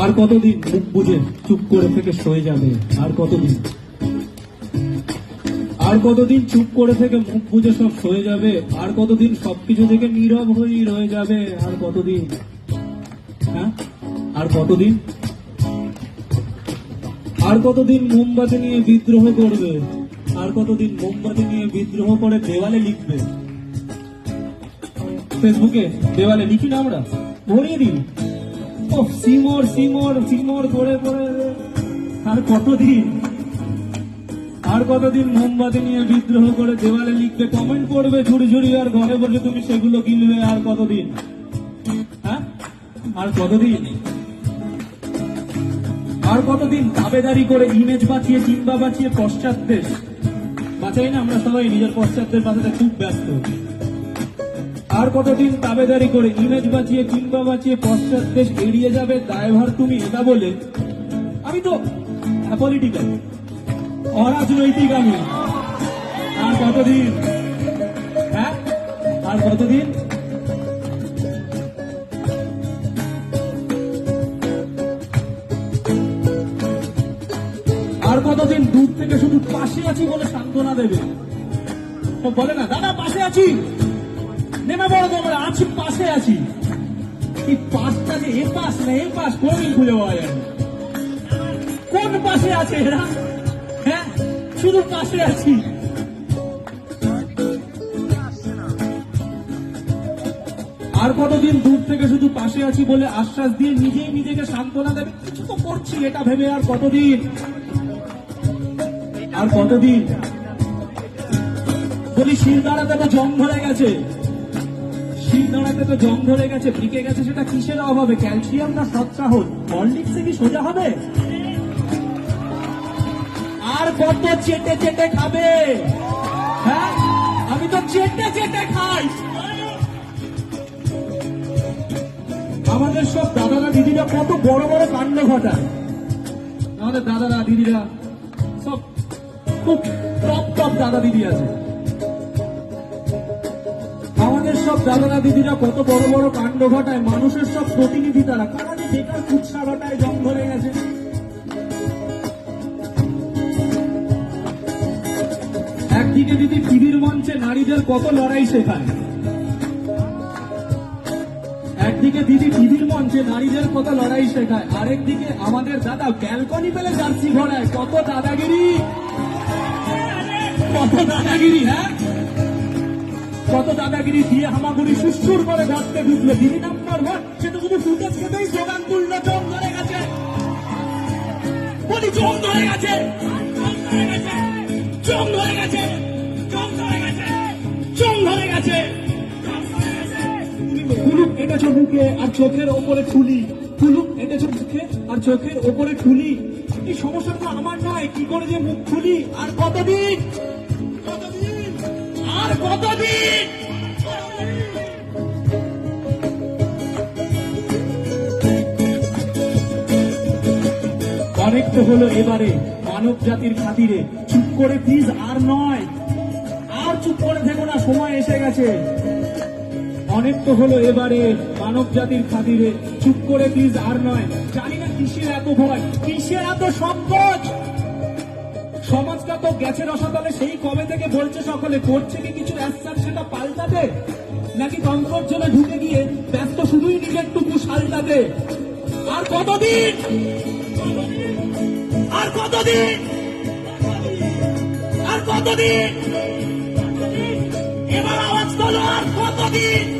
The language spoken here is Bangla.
আর কতদিন মুখ বুঝে চুপ করে থেকে সয়ে যাবে? আর কতদিন? আর কতদিন চুপ করে থেকে মুখ বুঝে সব সয়ে যাবে? আর কতদিন সবকিছু থেকে নীরব হয়েই রয়ে যাবে? আর কতদিন? হ্যাঁ? আর কতদিন? আর কতদিন মোমবাতি নিয়ে বিদ্রোহ করবে? আর কতদিন মোমবাতি নিয়ে বিদ্রোহ করে দেওয়ালে লিখবে? ফেসবুকে দেওয়ালে লিখি না আমরা? ভরিয়ে ও সিমর সিমর সিমর করে করে আর কতদিন? আর কতদিন মোমবাতি নিয়ে বিদ্রোহ করে দেওয়ালে লিখবে কমেন্ট করবে ঝুড়ি ঝুড়ি আর ঘরে বসে তুমি সেগুলো কিনবে আর কতদিন? হ্যাঁ? আর কতদিন? আর কতদিন দাবেদারি করে ইমেজ বাঁচিয়ে চিম্বা বাঁচিয়ে পশ্চাৎ দেশ বাঁচাই না, আমরা সবাই নিজের পশ্চাৎ দেশ বাঁচাতে খুব ব্যস্ত। আর কতদিন দাবেদারি করে ইমেজ বাঁচিয়ে, কিংবা বাঁচিয়ে পশ্চাৎ দেশ এড়িয়ে যাবে, দায়ভার তুমি এটা বলে, আমি তো পলিটিক্যাল অরাজনৈতিক আমি। আর কতদিন? হ্যাঁ? আর কতদিন? আর কতদিন? দূর থেকে শুধু পাশে আছি বলে সান্ত্বনা দেবে। বলে না, দাদা, পাশে আছি। নেমে বড় তোমরা আছি পাশে আছি। এই পাশটা যে এ পাশ না, এ পাশ কোনদিন খুঁজে পাওয়া যায় কোন পাশে আছে এরা? হ্যাঁ শুধু পাশে আছি। আর কতদিন দূর থেকে শুধু পাশে আছি বলে আশ্বাস দিয়ে নিজেই নিজেকে সান্ত্বনা দেবে? কিছু তো করছি এটা ভেবে আর কতদিন? আর কতদিন? বলি শিল দাঁড়াতে জং ধরে গেছে। শির দাঁড়াতে তো ধরে গেছে ফিকে গেছে, সেটা কিসের অভাবে? ক্যালসিয়াম না হরলিক্সে কি সোজা হবে? আর কত চেটে চেটে খাবে? হ্যাঁ আমি তো চেটে চেটে খাই। আমাদের সব দাদারা দিদিরা কত বড় বড় কাণ্ড ঘটায়। আমাদের দাদারা, দিদিরা, সব খুব টপ টপ দাদা দিদি আছে। সব দাদারা দিদিরা কত বড় বড় কাণ্ড ঘটায়, মানুষের সব প্রতিনিধি তারা। কারা যে বেকার কুৎসা ঘটায় জং ধরে গেছে। একদিকে দিদি টিভির মঞ্চে নারীদের কত লড়াই শেখায়। একদিকে দিদি টিভির মঞ্চে নারীদের কত লড়াই শেখায়। আরেকদিকে আমাদের দাদা ব্যালকনি পেলে জার্সি ঘোড়ায়। কত দাদাগিরি? কত দাদাগিরি হ্যাঁ? কত দাদাগিরি দিয়ে হামাগুড়ি সুস্থুর করে ঘরতে ঢুকলো দিদি নাম্বার ওয়ান, সে তো শুধু ফুটেজ খেতেই যোগান তুললো জম ধরে গেছে। বলি জম ধরে গেছে। জম ধরে গেছে। আর চোখের ওপরে ঠুলি। আর চোখের ওপরে ঠুলি। এই আমার নয়, কি করে যে মুখ খুলি আর কতদিন? আর কতদিন অনেক হলো এবারে মানব জাতির খাতিরে। চুপ করে প্লিজ আর নয়। আর চুপ করে থেকো না, সময় এসে গেছে। অনেক তো হলো এবারে মানব জাতির খাতিরে। চুপ করে প্লিজ আর নয়। জানি না কিসের এত ভয়, কিসের এত সংকট সমাজটা তো গেছে রসাতলে সেই কবে থেকে বলছে সকলে? করছে কি কিছু? অ্যাসার সেটা পাল্টাতে? নাকি কমফোর্ট জোনে ঢুকে গিয়ে ব্যস্ত শুধুই নিজের টুকু সালটাতে? আর কতদিন? আর কতদিন? আর কতদিন? এবার আওয়াজ তোলো আর কতদিন?